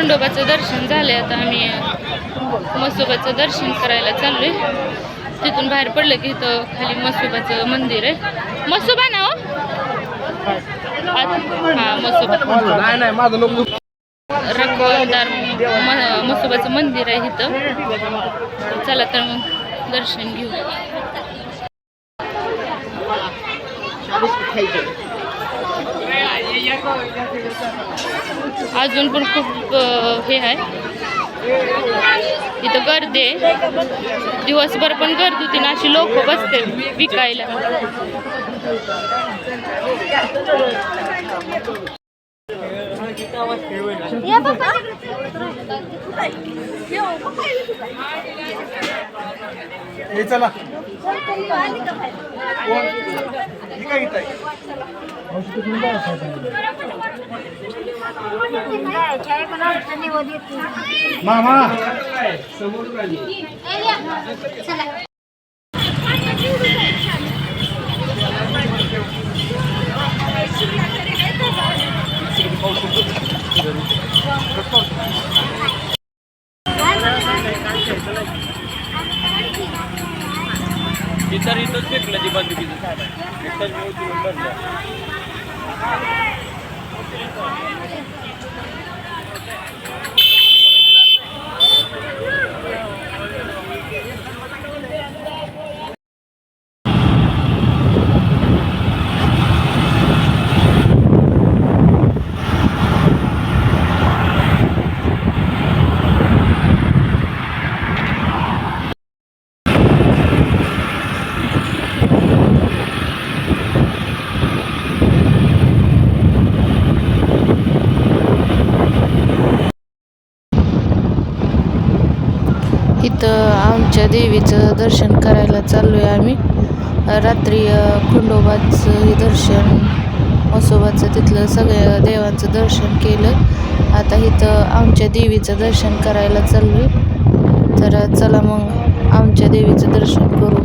खंडोबाचं दर्शन झाले आता आम्ही मसोबाचं दर्शन करायला चाललो आहे तिथून बाहेर पडलं की इथं खाली मसोबाचं मंदिर आहे. मसोबा ना हो? हा मसोबा. मसोबाचं मंदिर आहे इथं. चला तर मग दर्शन घेऊ. अजून पण खूप हे आहे. इथं गर्दी आहे. दिवसभर पण गर्दी होती ना अशी लोक बसते विकायला. हे चला. हे काय मामा. देवीचं दर्शन करायला चाललो आहे आम्ही. रात्री खंडोबाचं हे दर्शन मसोबाचं तिथलं सगळ्या देवांचं दर्शन केलं. आता इथं आमच्या देवीचं दर्शन करायला चाललो आहे तर चला मग आमच्या देवीचं दर्शन करू.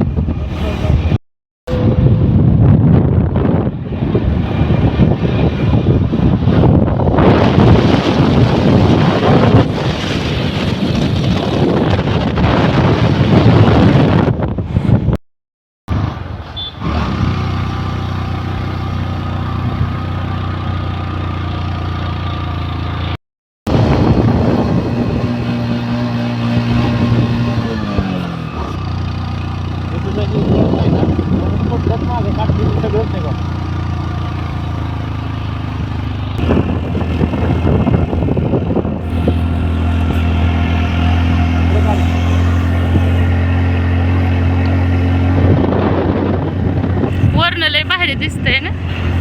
marido né?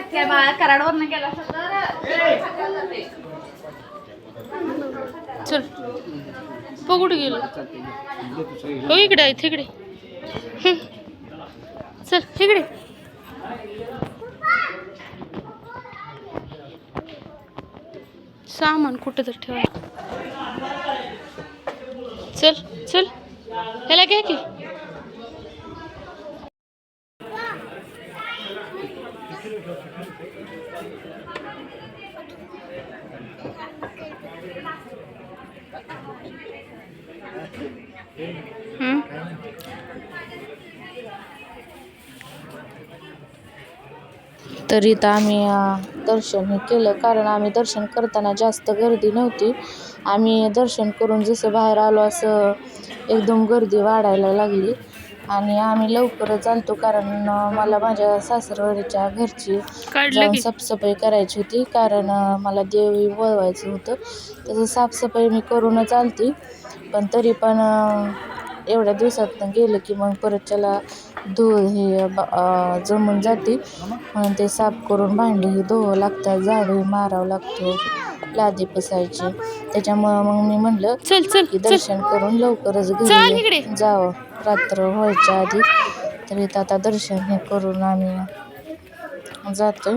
शक्य बाळा कराडवर गेला चल. तो कुठे गेलो? हो इकडे आहे तिकडे. चल इकडे. सामान कुठं तर ठेवा. चल चल. ह्याला घ्या की. तर इथं आम्ही दर्शन हे केलं कारण आम्ही दर्शन करताना जास्त गर्दी नव्हती. आम्ही दर्शन करून जसं बाहेर आलो असं एकदम गर्दी वाढायला लागली. आणि आम्ही लवकरच आलतो कारण मला माझ्या सासरवाडीच्या घरची जाऊन साफसफाई करायची होती. कारण मला देवी बोलवायचं होतं. तसं साफसफाई मी करूनच आलती. पण तरी पण एवढ्या दिवसातनं गेलं की मग परत त्याला धुळ हे जमून जाते. म्हणून ते साफ करून भांडी ही धुवं लागतात झाडू मारावं लागतो लादी पुसायची. त्याच्यामुळं मग मी म्हणलं चल चल की दर्शन करून लवकरच. घरी जावं. रात्र व्हायच्या आधी. तर इथं आता दर्शन हे करून आम्ही जातो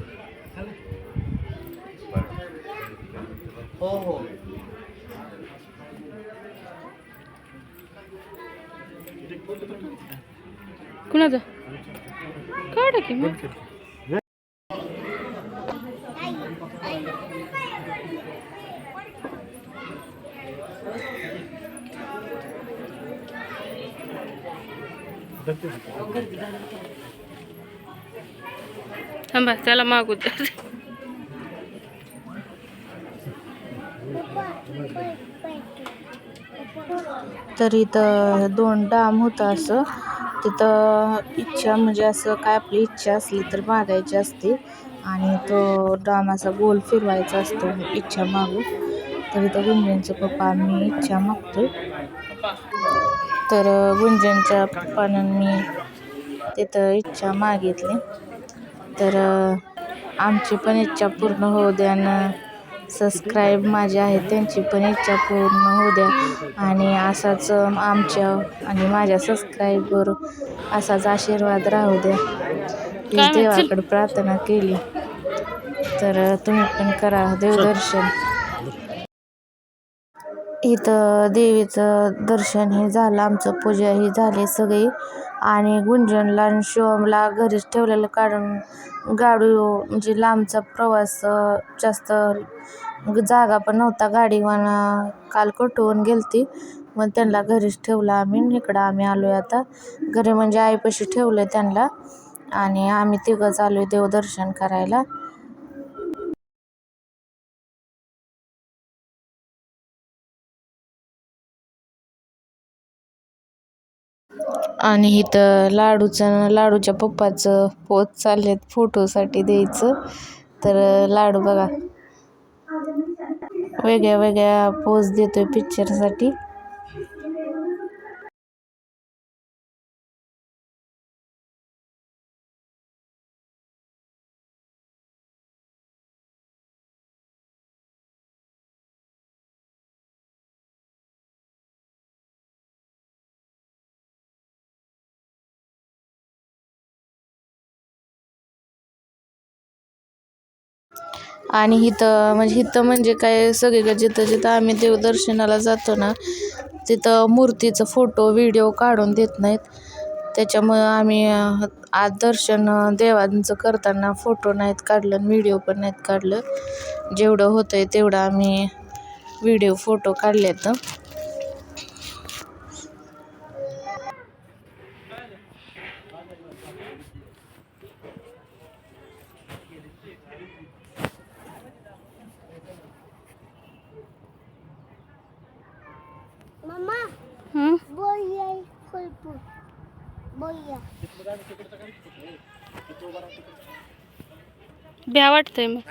कुणाचं? काढा की मग. थांबा त्याला मागू द्या तर इथं दोन डाम होतं असं. तिथं इच्छा म्हणजे असं काय आपली इच्छा असली तर मागायची असते. आणि तो डाम असा गोल फिरवायचा असतो इच्छा मागून. तर इथं गुंजनचं पप्पा आम्ही इच्छा मागतो तर गुंजनच्या पप्पानं मी तिथं इच्छा मागितली. तर आमची पण इच्छा पूर्ण होऊ द्यानं सबस्क्राईब माझे आहेत त्यांची पण इच्छा पूर्ण होऊ द्या. आणि असाच आमच्या आणि माझ्या सबस्क्राईबवर असाच आशीर्वाद राहू द्या. ही म्हणशील? देवाकडे प्रार्थना केली. तर तुम्ही पण करा देवदर्शन. इथं देवीचं दर्शन हे झालं आमचं पूजा ही झाली सगळी. आणि गुंजनला आणि शिवमला घरीच ठेवलेलं कारण गाडी म्हणजे लांबचा प्रवास जास्त जागा पण नव्हता गाडीवर काल कटवून गेलती. मग त्यांना घरीच ठेवलं आम्ही इकडं आम्ही आलो आहे आता. घरी म्हणजे आईपाशी ठेवलं त्यांना. आणि आम्ही तिघंच आलो आहे देवदर्शन करायला. आणि इथं लाडूचं लाडूच्या पप्पाचं पोच चाललेत फोटोसाठी द्यायचं. तर लाडू बघा. वेगळ्या वेगळ्या पोज देतोय पिक्चरसाठी आणि इथं म्हणजे इथं म्हणजे काय सगळीकडे जिथं जिथं आम्ही देवदर्शनाला जातो ना तिथं मूर्तीचं फोटो व्हिडिओ काढून देत नाहीत. त्याच्यामुळं आम्ही आज दर्शन देवांचं करताना फोटो नाहीत काढलं आणि व्हिडिओ पण नाहीत काढलं. जेवढं होतं आहे तेवढं आम्ही व्हिडिओ फोटो काढले आहेत भ्या वाटतंय मग.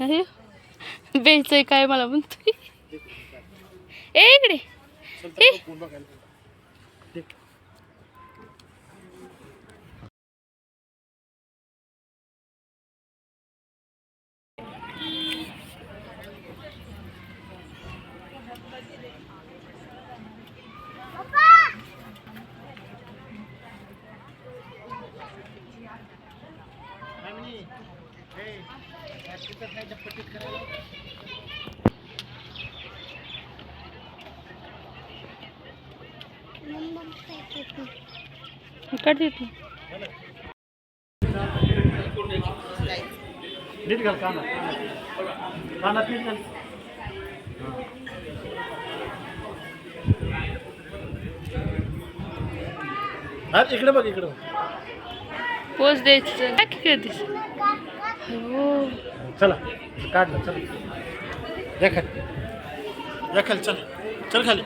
अरे बेचय काय मला म्हणतोय? ए इकडे. काढ देतो नीट घाल कानात कानात नीट घाल. हा. इकडे बघ इकडे. पोच द्यायचं काय करतेस हो. चला काढलं चल. या खाली. या खाली चल. चल खाली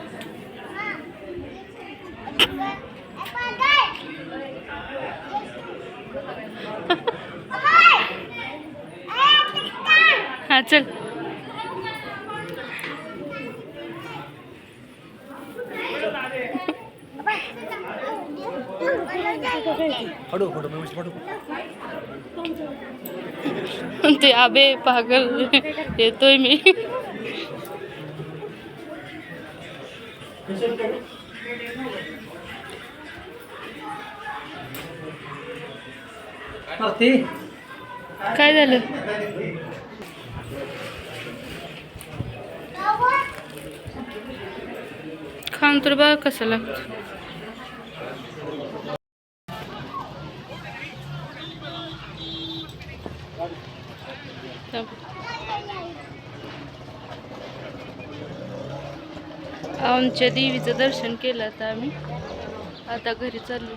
हा चल. ते आबे पागल येतोय मी. काय झालं? खाऊन तर बघ कसं लागतं. आमच्या देवीचं दर्शन केलं आता आम्ही. आता घरी चाललो.